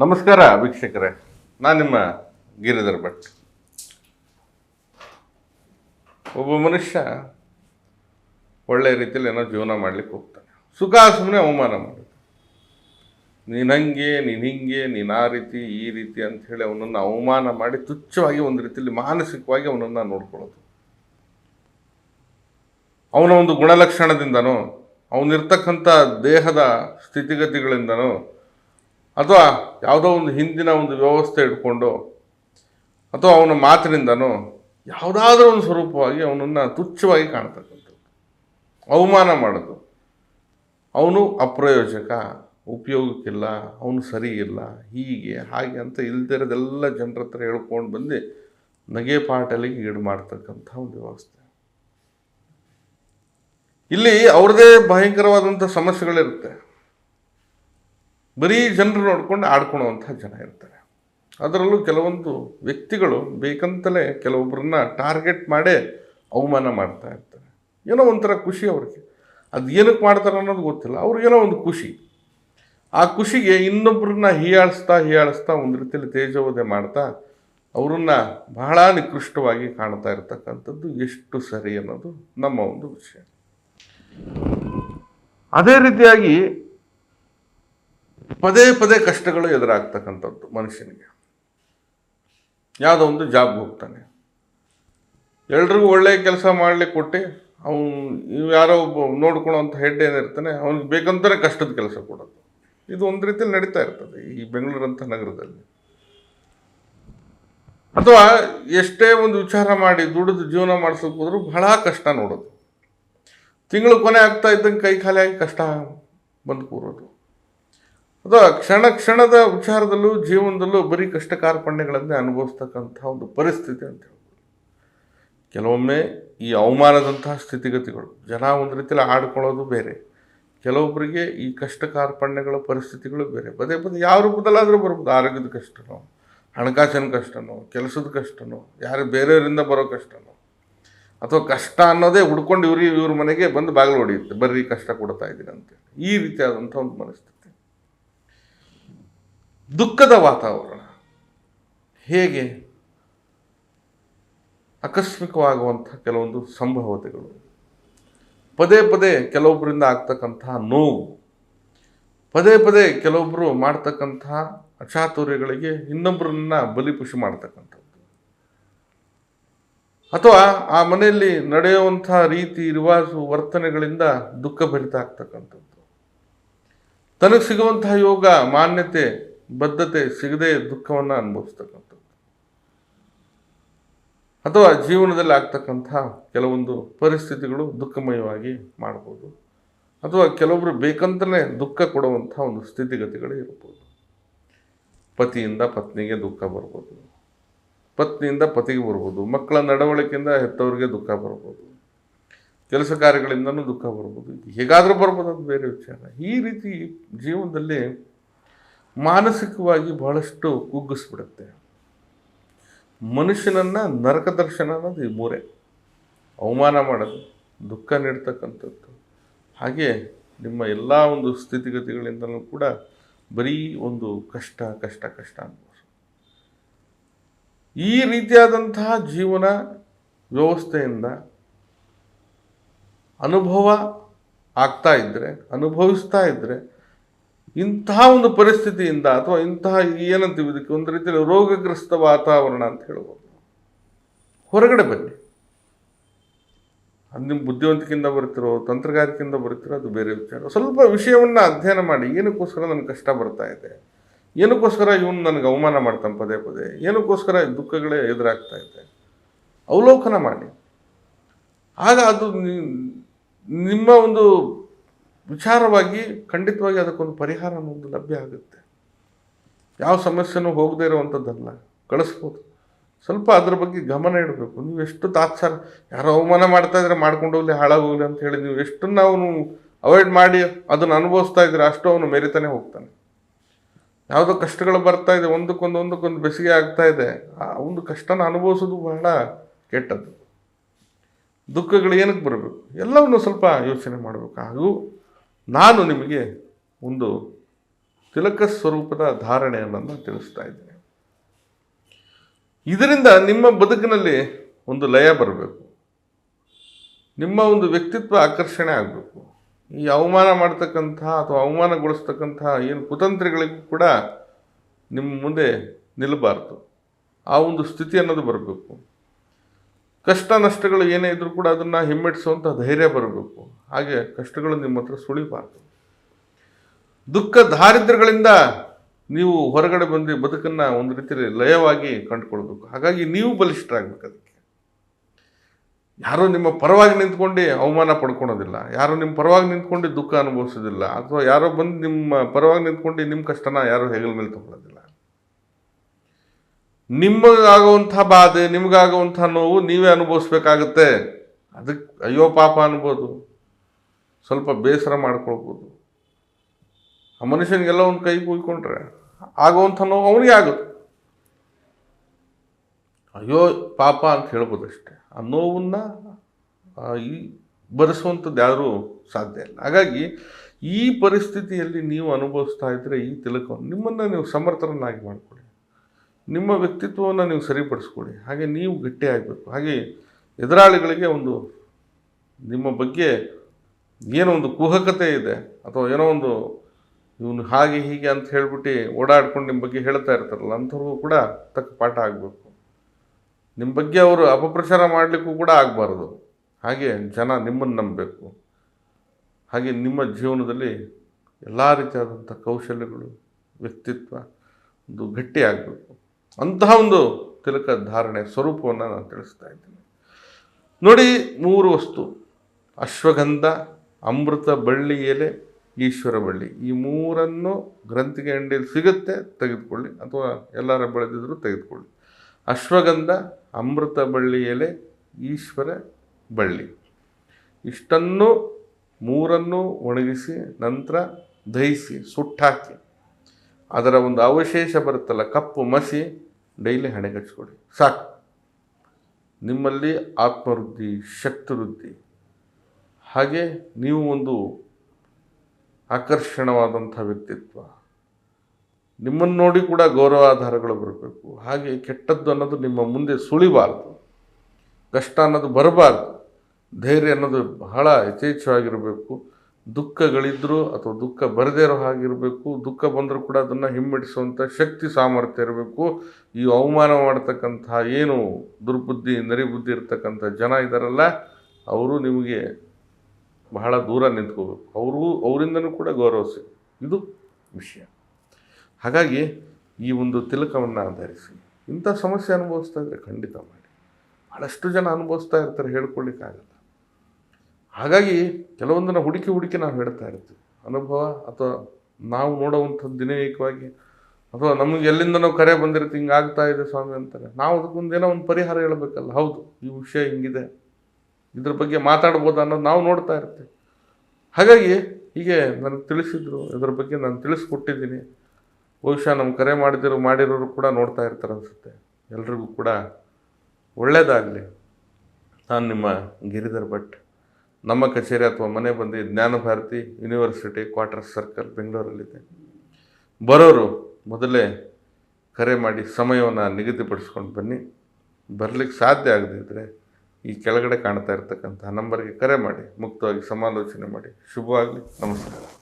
ನಮಸ್ಕಾರ ವೀಕ್ಷಕರೇ, ನಾನು ನಿಮ್ಮ ಗಿರಿಧರ್ ಭಟ್. ಒಬ್ಬ ಮನುಷ್ಯ ಒಳ್ಳೆಯ ರೀತಿಯಲ್ಲಿ ಏನೋ ಜೀವನ ಮಾಡ್ಲಿಕ್ಕೆ ಹೋಗ್ತಾನೆ. ಸುಖ ಸುಮ್ಮನೆ ಅವಮಾನ ಮಾಡುತ್ತೆ. ನೀನು ಹಂಗೆ, ನೀನು ಹಿಂಗೆ, ನೀನು ಆ ರೀತಿ, ಈ ರೀತಿ ಅಂತ ಹೇಳಿ ಅವನನ್ನು ಅವಮಾನ ಮಾಡಿ ತುಚ್ಛವಾಗಿ ಒಂದು ರೀತಿಯಲ್ಲಿ ಮಾನಸಿಕವಾಗಿ ಅವನನ್ನು ನೋಡ್ಕೊಳ್ಳೋದು. ಅವನ ಒಂದು ಗುಣಲಕ್ಷಣದಿಂದನೋ, ಅವನಿರ್ತಕ್ಕಂಥ ದೇಹದ ಸ್ಥಿತಿಗತಿಗಳಿಂದನೋ ಅಥವಾ ಯಾವುದೋ ಒಂದು ಹಿಂದಿನ ಒಂದು ವ್ಯವಸ್ಥೆ ಇಟ್ಕೊಂಡು ಅಥವಾ ಅವನ ಮಾತಿನಿಂದನೋ ಯಾವುದಾದ್ರೂ ಒಂದು ಸ್ವರೂಪವಾಗಿ ಅವನನ್ನು ತುಚ್ಛವಾಗಿ ಕಾಣ್ತಕ್ಕಂಥದ್ದು. ಅವಮಾನ ಮಾಡೋದು. ಅವನು ಅಪ್ರಯೋಜಕ, ಉಪಯೋಗಕ್ಕಿಲ್ಲ, ಅವನು ಸರಿ ಇಲ್ಲ ಹೀಗೆ, ಹಾಗೆ ಅಂತ ಇಲ್ದಿರೋದೆಲ್ಲ ಜನರ ಹತ್ರ ಹೇಳ್ಕೊಂಡು ಬಂದು ನಗೆ ಪಾಟಲಿಗೆ ಈಡು ಮಾಡ್ತಕ್ಕಂಥ ಒಂದು ವ್ಯವಸ್ಥೆ. ಇಲ್ಲಿ ಅವ್ರದ್ದೇ ಭಯಂಕರವಾದಂಥ ಸಮಸ್ಯೆಗಳಿರುತ್ತೆ. ಬರೀ ಜನರು ನೋಡ್ಕೊಂಡು ಆಡ್ಕೊಳ್ಳುವಂಥ ಜನ ಇರ್ತಾರೆ. ಅದರಲ್ಲೂ ಕೆಲವೊಂದು ವ್ಯಕ್ತಿಗಳು ಬೇಕಂತಲೇ ಕೆಲವೊಬ್ಬರನ್ನ ಟಾರ್ಗೆಟ್ ಮಾಡೇ ಅವಮಾನ ಮಾಡ್ತಾ ಇರ್ತಾರೆ. ಏನೋ ಒಂಥರ ಖುಷಿ ಅವ್ರಿಗೆ. ಅದು ಏನಕ್ಕೆ ಮಾಡ್ತಾರೆ ಅನ್ನೋದು ಗೊತ್ತಿಲ್ಲ. ಅವ್ರಿಗೇನೋ ಒಂದು ಖುಷಿ. ಆ ಖುಷಿಗೆ ಇನ್ನೊಬ್ಬರನ್ನ ಹೀಯಾಳಿಸ್ತಾ ಹೀಯಾಳಿಸ್ತಾ ಒಂದು ರೀತಿಯಲ್ಲಿ ತೇಜೋವಧೆ ಮಾಡ್ತಾ ಅವರನ್ನು ಬಹಳ ನಿಕೃಷ್ಟವಾಗಿ ಕಾಣ್ತಾ ಇರತಕ್ಕಂಥದ್ದು ಎಷ್ಟು ಸರಿ ಅನ್ನೋದು ನಮ್ಮ ಒಂದು ವಿಷಯ. ಅದೇ ರೀತಿಯಾಗಿ ಪದೇ ಪದೇ ಕಷ್ಟಗಳು ಎದುರಾಗ್ತಕ್ಕಂಥದ್ದು ಮನುಷ್ಯನಿಗೆ. ಯಾವುದೋ ಒಂದು ಜಾಬ್ಗೆ ಹೋಗ್ತಾನೆ. ಎಲ್ರಿಗೂ ಒಳ್ಳೆಯ ಕೆಲಸ ಮಾಡಲಿಕ್ಕೆ ಕೊಟ್ಟು ಅವನು ಯಾರೋ ಒಬ್ಬ ನೋಡ್ಕೊಳ್ಳೋಂಥ ಹೆಡ್ ಏನಿರ್ತಾನೆ ಅವ್ನಿಗೆ ಬೇಕಂತಾನೆ ಕಷ್ಟದ ಕೆಲಸ ಕೊಡೋದು. ಇದು ಒಂದು ರೀತಿಯಲ್ಲಿ ನಡೀತಾ ಇರ್ತದೆ ಈ ಬೆಂಗಳೂರಂಥ ನಗರದಲ್ಲಿ. ಅಥವಾ ಎಷ್ಟೇ ಒಂದು ವಿಚಾರ ಮಾಡಿ ದುಡಿದು ಜೀವನ ಮಾಡಿಸೋಕೆ ಹೋದ್ರೂ ಬಹಳ ಕಷ್ಟ ನೋಡೋದು. ತಿಂಗಳು ಕೊನೆ ಆಗ್ತಾ ಇದ್ದಂಗೆ ಕೈ ಖಾಲಿಯಾಗಿ ಕಷ್ಟ ಬಂದು ಕೂರೋದು. ಅಥವಾ ಕ್ಷಣ ಕ್ಷಣದ ವಿಚಾರದಲ್ಲೂ ಜೀವನದಲ್ಲೂ ಬರೀ ಕಷ್ಟ ಕಾರ್ಪಣ್ಯಗಳನ್ನೇ ಅನುಭವಿಸ್ತಕ್ಕಂಥ ಒಂದು ಪರಿಸ್ಥಿತಿ ಅಂತ ಹೇಳ್ಬೋದು. ಕೆಲವೊಮ್ಮೆ ಈ ಅವಮಾನದಂತಹ ಸ್ಥಿತಿಗತಿಗಳು, ಜನ ಒಂದು ರೀತಿಯಲ್ಲಿ ಆಡ್ಕೊಳ್ಳೋದು ಬೇರೆ. ಕೆಲವೊಬ್ಬರಿಗೆ ಈ ಕಷ್ಟ ಕಾರ್ಪಣ್ಯಗಳ ಪರಿಸ್ಥಿತಿಗಳು ಬೇರೆ. ಪದೇ ಪದೇ ಯಾವ ರೂಪದಲ್ಲಾದರೂ ಬರ್ಬೋದು. ಆರೋಗ್ಯದ ಕಷ್ಟನೋ, ಹಣಕಾಸಿನ ಕಷ್ಟನೋ, ಕೆಲಸದ ಕಷ್ಟನೋ, ಯಾರು ಬೇರೆಯವರಿಂದ ಬರೋ ಕಷ್ಟನೋ, ಅಥವಾ ಕಷ್ಟ ಅನ್ನೋದೇ ಹುಡ್ಕೊಂಡು ಇವ್ರಿಗೆ ಇವ್ರ ಮನೆಗೆ ಬಂದು ಬಾಗಿಲು ಹೊಡೆಯುತ್ತೆ. ಬರ್ರಿ, ಕಷ್ಟ ಕೊಡ್ತಾ ಇದ್ದೀನಿ ಅಂತೇಳಿ ಈ ರೀತಿಯಾದಂಥ ಒಂದು ಮನಸ್ಥಿತಿ. ದುಃಖದ ವಾತಾವರಣ. ಹೇಗೆ? ಆಕಸ್ಮಿಕವಾಗುವಂಥ ಕೆಲವೊಂದು ಸಂಭವತೆಗಳು. ಪದೇ ಪದೇ ಕೆಲವೊಬ್ಬರಿಂದ ಆಗ್ತಕ್ಕಂತಹ ನೋವು. ಪದೇ ಪದೇ ಕೆಲವೊಬ್ಬರು ಮಾಡ್ತಕ್ಕಂತಹ ಅಚಾತುರ್ಯಗಳಿಗೆ ಇನ್ನೊಬ್ಬರನ್ನ ಬಲಿಪುಷಿ ಮಾಡ್ತಕ್ಕಂಥದ್ದು. ಅಥವಾ ಆ ಮನೆಯಲ್ಲಿ ನಡೆಯುವಂಥ ರೀತಿ, ರಿವಾಜು, ವರ್ತನೆಗಳಿಂದ ದುಃಖ ಭರಿತ ಆಗ್ತಕ್ಕಂಥದ್ದು. ತನಗೆ ಸಿಗುವಂತಹ ಯೋಗ, ಮಾನ್ಯತೆ ಬದ್ಧತೆ ಸಿಗದೆ ದುಃಖವನ್ನು ಅನುಭವಿಸ್ತಕ್ಕಂಥದ್ದು. ಅಥವಾ ಜೀವನದಲ್ಲಿ ಆಗ್ತಕ್ಕಂಥ ಕೆಲವೊಂದು ಪರಿಸ್ಥಿತಿಗಳು ದುಃಖಮಯವಾಗಿ ಮಾಡ್ಬೋದು. ಅಥವಾ ಕೆಲವೊಬ್ಬರು ಬೇಕಂತಲೇ ದುಃಖ ಕೊಡುವಂಥ ಒಂದು ಸ್ಥಿತಿಗತಿಗಳು ಇರ್ಬೋದು. ಪತಿಯಿಂದ ಪತ್ನಿಗೆ ದುಃಖ ಬರ್ಬೋದು. ಪತ್ನಿಯಿಂದ ಪತಿಗೆ ಬರ್ಬೋದು. ಮಕ್ಕಳ ನಡವಳಿಕೆಯಿಂದ ಹೆತ್ತವರಿಗೆ ದುಃಖ ಬರ್ಬೋದು. ಕೆಲಸ ಕಾರ್ಯಗಳಿಂದನೂ ದುಃಖ ಬರ್ಬೋದು. ಹೇಗಾದರೂ ಬರ್ಬೋದು, ಅದು ಬೇರೆ ವಿಚಾರ. ಈ ರೀತಿ ಜೀವನದಲ್ಲಿ ಮಾನಸಿಕವಾಗಿ ಬಹಳಷ್ಟು ಕುಗ್ಗಿಸ್ಬಿಡುತ್ತೆ. ಮನುಷ್ಯನನ್ನು ನರಕ ದರ್ಶನ ಅನ್ನೋದು ಈ ಮೂರೇ. ಅವಮಾನ ಮಾಡೋದು, ದುಃಖ ನೀಡ್ತಕ್ಕಂಥದ್ದು. ಹಾಗೆ ನಿಮ್ಮ ಎಲ್ಲ ಒಂದು ಸ್ಥಿತಿಗತಿಗಳಿಂದಲೂ ಕೂಡ ಬರೀ ಒಂದು ಕಷ್ಟ ಕಷ್ಟ ಕಷ್ಟ ಅನ್ಬೋದು. ಈ ರೀತಿಯಾದಂತಹ ಜೀವನ ವ್ಯವಸ್ಥೆಯಿಂದ ಅನುಭವ ಆಗ್ತಾ ಇದ್ದರೆ ಅನುಭವಿಸ್ತಾ ಇದ್ದರೆ ಇಂತಹ ಒಂದು ಪರಿಸ್ಥಿತಿಯಿಂದ ಅಥವಾ ಇಂತಹ ಏನಂತೀವಿ ಇದಕ್ಕೆ ಒಂದು ರೀತಿಯಲ್ಲಿ ರೋಗಗ್ರಸ್ತ ವಾತಾವರಣ ಅಂತ ಹೇಳ್ಬೋದು ಹೊರಗಡೆ ಬನ್ನಿ. ಅದು ನಿಮ್ಮ ಬುದ್ಧಿವಂತಿಕೆಯಿಂದ ಬರ್ತಿರೋ ತಂತ್ರಗಾರಿಕೆಯಿಂದ ಬರ್ತಿರೋ ಅದು ಬೇರೆ ವಿಚಾರ. ಸ್ವಲ್ಪ ವಿಷಯವನ್ನು ಅಧ್ಯಯನ ಮಾಡಿ, ಏನಕ್ಕೋಸ್ಕರ ನನಗೆ ಕಷ್ಟ ಬರ್ತಾ ಇದೆ? ಏನಕ್ಕೋಸ್ಕರ ಇವನು ನನಗೆ ಅವಮಾನ ಮಾಡ್ತಾನೆ ಪದೇ ಪದೇ? ಏನಕ್ಕೋಸ್ಕರ ದುಃಖಗಳೇ ಎದುರಾಗ್ತಾ ಇದೆ? ಅವಲೋಕನ ಮಾಡಿ. ಆಗ ಅದು ನಿಮ್ಮ ಒಂದು ವಿಚಾರವಾಗಿ ಖಂಡಿತವಾಗಿ ಅದಕ್ಕೊಂದು ಪರಿಹಾರ ಅನ್ನೋದು ಲಭ್ಯ ಆಗುತ್ತೆ. ಯಾವ ಸಮಸ್ಯೆನೂ ಹೋಗದೇ ಇರುವಂಥದ್ದಲ್ಲ, ಕಳಿಸ್ಬೋದು. ಸ್ವಲ್ಪ ಅದ್ರ ಬಗ್ಗೆ ಗಮನ ಇಡಬೇಕು. ನೀವು ಎಷ್ಟು ತಾತ್ಸಾರ, ಯಾರೋ ಅವಮಾನ ಮಾಡ್ತಾ ಇದ್ರೆ ಮಾಡ್ಕೊಂಡು ಹೋಗ್ಲಿ, ಹಾಳಾಗೋಗ್ಲಿ ಅಂತ ಹೇಳಿ ನೀವು ಎಷ್ಟನ್ನ ಅವನು ಅವಾಯ್ಡ್ ಮಾಡಿ ಅದನ್ನು ಅನುಭವಿಸ್ತಾ ಇದ್ರೆ ಅಷ್ಟು ಅವನು ಮೆರಿತಾನೆ ಹೋಗ್ತಾನೆ. ಯಾವುದೋ ಕಷ್ಟಗಳು ಬರ್ತಾ ಇದೆ, ಒಂದಕ್ಕೊಂದು ಒಂದಕ್ಕೊಂದು ಬೆಸಿಗೆ ಆಗ್ತಾ ಇದೆ. ಆ ಒಂದು ಕಷ್ಟನ ಅನುಭವಿಸೋದು ಬಹಳ ಕೆಟ್ಟದ್ದು. ದುಃಖಗಳು ಏನಕ್ಕೆ ಬರಬೇಕು? ಎಲ್ಲವನ್ನು ಸ್ವಲ್ಪ ಯೋಚನೆ ಮಾಡಬೇಕು. ಹಾಗೂ ನಾನು ನಿಮಗೆ ಒಂದು ತಿಲಕ ಸ್ವರೂಪದ ಧಾರಣೆಯನ್ನು ತಿಳಿಸ್ತಾ ಇದ್ದೇನೆ. ಇದರಿಂದ ನಿಮ್ಮ ಬದುಕಿನಲ್ಲಿ ಒಂದು ಲಯ ಬರಬೇಕು. ನಿಮ್ಮ ಒಂದು ವ್ಯಕ್ತಿತ್ವ ಆಕರ್ಷಣೆ ಆಗಬೇಕು. ಈ ಅವಮಾನ ಮಾಡ್ತಕ್ಕಂತಹ ಅಥವಾ ಅವಮಾನಗೊಳಿಸ್ತಕ್ಕಂಥ ಏನು ಕುತಂತ್ರಿಗಳಿಗೂ ಕೂಡ ನಿಮ್ಮ ಮುಂದೆ ನಿಲ್ಲಬಾರ್ದು. ಆ ಒಂದು ಸ್ಥಿತಿ ಅನ್ನೋದು ಬರಬೇಕು. ಕಷ್ಟ ನಷ್ಟಗಳು ಏನೇ ಇದ್ರೂ ಕೂಡ ಅದನ್ನು ಹಿಮ್ಮೆಟ್ಟಿಸುವಂಥ ಧೈರ್ಯ ಬರಬೇಕು. ಹಾಗೆ ಕಷ್ಟಗಳು ನಿಮ್ಮ ಹತ್ರ ಸುಳಿಬಾರ್ದು. ದುಃಖ ದಾರಿದ್ರ್ಯಗಳಿಂದ ನೀವು ಹೊರಗಡೆ ಬಂದು ಬದುಕನ್ನು ಒಂದು ರೀತಿಯಲ್ಲಿ ಲಯವಾಗಿ ಕಂಡುಕೊಳ್ಬೇಕು ಹಾಗಾಗಿ ನೀವು ಬಲಿಷ್ಠರಾಗಬೇಕು ಅದಕ್ಕೆ. ಯಾರೋ ನಿಮ್ಮ ಪರವಾಗಿ ನಿಂತ್ಕೊಂಡು ಅವಮಾನ ಪಡ್ಕೊಳೋದಿಲ್ಲ ಯಾರೋ ನಿಮ್ಮ ಪರವಾಗಿ ನಿಂತ್ಕೊಂಡು ದುಃಖ ಅನುಭವಿಸೋದಿಲ್ಲ. ಅಥವಾ ಯಾರೋ ಬಂದು ನಿಮ್ಮ ಪರವಾಗಿ ನಿಂತ್ಕೊಂಡು ನಿಮ್ಮ ಕಷ್ಟನ ಯಾರೋ ಹೆಗಲ ಮೇಲೆ ತಗೊಳ್ಳೋದಿಲ್ಲ. ನಿಮಗಾಗುವಂಥ ಬಾಧೆ, ನಿಮಗಾಗುವಂಥ ನೋವು ನೀವೇ ಅನುಭವಿಸ್ಬೇಕಾಗತ್ತೆ. ಅದಕ್ಕೆ ಅಯ್ಯೋ ಪಾಪ ಅನ್ಬೋದು. ಸ್ವಲ್ಪ ಬೇಸರ ಮಾಡ್ಕೊಳ್ಬೋದು. ಆ ಮನುಷ್ಯನಿಗೆಲ್ಲ ಒಂದು ಕೈ ಕುಯ್ಕೊಂಡ್ರೆ ಆಗುವಂಥ ನೋವು ಅವನಿಗೆ ಆಗುತ್ತೆ. ಅಯ್ಯೋ ಪಾಪ ಅಂತ ಹೇಳ್ಬೋದು ಅಷ್ಟೇ. ಆ ನೋವನ್ನು ಈ ಬರೆಸುವಂಥದ್ದು ಯಾರೂ ಸಾಧ್ಯ ಇಲ್ಲ. ಹಾಗಾಗಿ ಈ ಪರಿಸ್ಥಿತಿಯಲ್ಲಿ ನೀವು ಅನುಭವಿಸ್ತಾ ಇದ್ದರೆ ಈ ತಿಲಕವನ್ನು ನಿಮ್ಮನ್ನು ನೀವು ಸಮರ್ಥರನ್ನಾಗಿ ಮಾಡಿಕೊಡಿ ನಿಮ್ಮ ವ್ಯಕ್ತಿತ್ವವನ್ನು ನೀವು ಸರಿಪಡಿಸ್ಕೊಳ್ಳಿ. ಹಾಗೆ ನೀವು ಗಟ್ಟಿಯಾಗಬೇಕು ಹಾಗೆ ಎದುರಾಳಿಗಳಿಗೆ ಒಂದು ನಿಮ್ಮ ಬಗ್ಗೆ ಏನೋ ಒಂದು ಕುಹಕತೆ ಇದೆ. ಅಥವಾ ಏನೋ ಒಂದು ಇವನು ಹಾಗೆ ಹೀಗೆ ಅಂತ ಹೇಳ್ಬಿಟ್ಟು ಓಡಾಡ್ಕೊಂಡು ನಿಮ್ಮ ಬಗ್ಗೆ ಹೇಳ್ತಾ ಇರ್ತಾರಲ್ಲ, ಅಂಥವ್ರಿಗೂ ಕೂಡ ತಕ್ಕ ಪಾಠ ಆಗಬೇಕು. ನಿಮ್ಮ ಬಗ್ಗೆ ಅವರು ಅಪಪ್ರಚಾರ ಮಾಡಲಿಕ್ಕೂ ಕೂಡ ಆಗಬಾರ್ದು. ಹಾಗೆ ಜನ ನಿಮ್ಮನ್ನು ನಂಬಬೇಕು. ಹಾಗೆ ನಿಮ್ಮ ಜೀವನದಲ್ಲಿ ಎಲ್ಲ ರೀತಿಯಾದಂಥ ಕೌಶಲ್ಯಗಳು, ವ್ಯಕ್ತಿತ್ವ, ಒಂದು ಗಟ್ಟಿ ಆಗಬೇಕು. ಅಂತಹ ಒಂದು ತಿಲಕ ಧಾರಣೆ ಸ್ವರೂಪವನ್ನು ನಾನು ತಿಳಿಸ್ತಾ ಇದ್ದೀನಿ. ನೋಡಿ, ಮೂರು ವಸ್ತು. ಅಶ್ವಗಂಧ, ಅಮೃತ ಬಳ್ಳಿ ಎಲೆ, ಈಶ್ವರ ಬಳ್ಳಿ. ಈ ಮೂರನ್ನು ಗ್ರಂಥಿಗೆ ಅಂಡಿಯಲ್ಲಿ ಸಿಗುತ್ತೆ, ತೆಗೆದುಕೊಳ್ಳಿ. ಅಥವಾ ಎಲ್ಲರ ಬೆಳೆದಿದ್ರು ತೆಗೆದುಕೊಳ್ಳಿ. ಅಶ್ವಗಂಧ, ಅಮೃತ ಬಳ್ಳಿ ಎಲೆ, ಈಶ್ವರ ಬಳ್ಳಿ. ಇಷ್ಟನ್ನು, ಮೂರನ್ನು ಒಣಗಿಸಿ, ನಂತರ ದಹಿಸಿ, ಸುಟ್ಟಾಕಿ. ಅದರ ಒಂದು ಅವಶೇಷ ಬರುತ್ತಲ್ಲ, ಕಪ್ಪು ಮಸಿ ಡೈಲಿ ಹಣೆಗಚ್ಕೊಡಿ ಸಾಕು. ನಿಮ್ಮಲ್ಲಿ ಆತ್ಮವೃದ್ಧಿ ಶಕ್ತಿ ವೃದ್ಧಿ ಹಾಗೆ ನೀವು ಒಂದು ಆಕರ್ಷಣವಾದಂಥ ವ್ಯಕ್ತಿತ್ವ. ನಿಮ್ಮನ್ನು ನೋಡಿ ಕೂಡ ಗೌರವಾಧಾರಗಳು ಬರಬೇಕು. ಹಾಗೆ ಕೆಟ್ಟದ್ದು ಅನ್ನೋದು ನಿಮ್ಮ ಮುಂದೆ ಸುಳಿಬಾರ್ದು. ಕಷ್ಟ ಅನ್ನೋದು ಬರಬಾರ್ದು. ಧೈರ್ಯ ಅನ್ನೋದು ಬಹಳ ಯಥೇಚ್ಛವಾಗಿರಬೇಕು. ದುಃಖಗಳಿದ್ದರೂ ಅಥವಾ ದುಃಖ ಬರದೇ ಇರೋ ಹಾಗಿರಬೇಕು, ದುಃಖ ಬಂದರೂ ಕೂಡ ಅದನ್ನು ಹಿಮ್ಮೆಟ್ಟಿಸುವಂಥ ಶಕ್ತಿ, ಸಾಮರ್ಥ್ಯ ಇರಬೇಕು. ಈ ಅವಮಾನ ಮಾಡ್ತಕ್ಕಂಥ ಏನು ದುರ್ಬುದ್ಧಿ, ನರಿಬುದ್ಧಿ ಇರ್ತಕ್ಕಂಥ ಜನ ಇದ್ದಾರಲ್ಲ ಅವರು ನಿಮಗೆ ಬಹಳ ದೂರ ನಿಂತ್ಕೋಬೇಕು. ಅವರು, ಅವರಿಂದನೂ ಕೂಡ ಗೌರವಿಸಿ ಇದು ವಿಷಯ. ಹಾಗಾಗಿ ಈ ಒಂದು ತಿಲಕವನ್ನು ಆಧರಿಸಿ, ಇಂಥ ಸಮಸ್ಯೆ ಅನುಭವಿಸ್ತಾ ಇದ್ದರೆ ಖಂಡಿತ ಮಾಡಿ. ಭಾಳಷ್ಟು ಜನ ಅನುಭವಿಸ್ತಾ ಇರ್ತಾರೆ ಹೇಳ್ಕೊಳ್ಳಿಕ್ಕಾಗಲ್ಲ ಹಾಗಾಗಿ ಕೆಲವೊಂದನ್ನು ಹುಡುಕಿ ಹುಡುಕಿ ನಾವು ಹೇಳ್ತಾ ಇರ್ತೀವಿ. ಅನುಭವ ಅಥವಾ ನಾವು ನೋಡುವಂಥದ್ದು ದಿನೈಕವಾಗಿ ಅಥವಾ ನಮಗೆ ಎಲ್ಲಿಂದನೋ ಕರೆ ಬಂದಿರುತ್ತೆ, ಹಿಂಗೆ ಆಗ್ತಾ ಇದೆ ಸ್ವಾಮಿ ಅಂತಾರೆ. ನಾವು ಅದಕ್ಕೊಂದು ಏನೋ ಒಂದು ಪರಿಹಾರ ಹೇಳಬೇಕಲ್ಲ. ಹೌದು, ಈ ವಿಷಯ ಹಿಂಗಿದೆ. ಇದ್ರ ಬಗ್ಗೆ ಮಾತಾಡ್ಬೋದು ಅನ್ನೋದು ನಾವು ನೋಡ್ತಾ ಇರ್ತೀವಿ. ಹಾಗಾಗಿ ಹೀಗೆ ನನಗೆ ತಿಳಿಸಿದ್ರು, ಇದ್ರ ಬಗ್ಗೆ ನಾನು ತಿಳಿಸ್ಕೊಟ್ಟಿದ್ದೀನಿ. ಬಹುಶಃ ನಮ್ಮ ಕರೆ ಮಾಡಿದಿರೋ, ಮಾಡಿರೋರು ಕೂಡ ನೋಡ್ತಾ ಇರ್ತಾರೆ ಅನಿಸುತ್ತೆ. ಎಲ್ರಿಗೂ ಕೂಡ ಒಳ್ಳೆಯದಾಗಲಿ ನಾನು ನಿಮ್ಮ ಗಿರಿಧರ್ ಭಟ್. ನಮ್ಮ ಕಚೇರಿ ಅಥವಾ ಮನೆ ಬಂದು Jnana Bharathi university quarter circle ಬೆಂಗಳೂರಲ್ಲಿದೆ. ಬರೋರು ಮೊದಲೇ ಕರೆ ಮಾಡಿ ಸಮಯವನ್ನು ನಿಗದಿಪಡಿಸ್ಕೊಂಡು ಬನ್ನಿ. ಬರಲಿಕ್ಕೆ ಸಾಧ್ಯ ಆಗದಿದ್ದರೆ ಈ ಕೆಳಗಡೆ ಕಾಣ್ತಾ ಇರತಕ್ಕಂಥ ನಂಬರ್ಗೆ ಕರೆ ಮಾಡಿ, ಮುಕ್ತವಾಗಿ ಸಮಾಲೋಚನೆ ಮಾಡಿ. ಶುಭವಾಗಲಿ. ನಮಸ್ಕಾರ.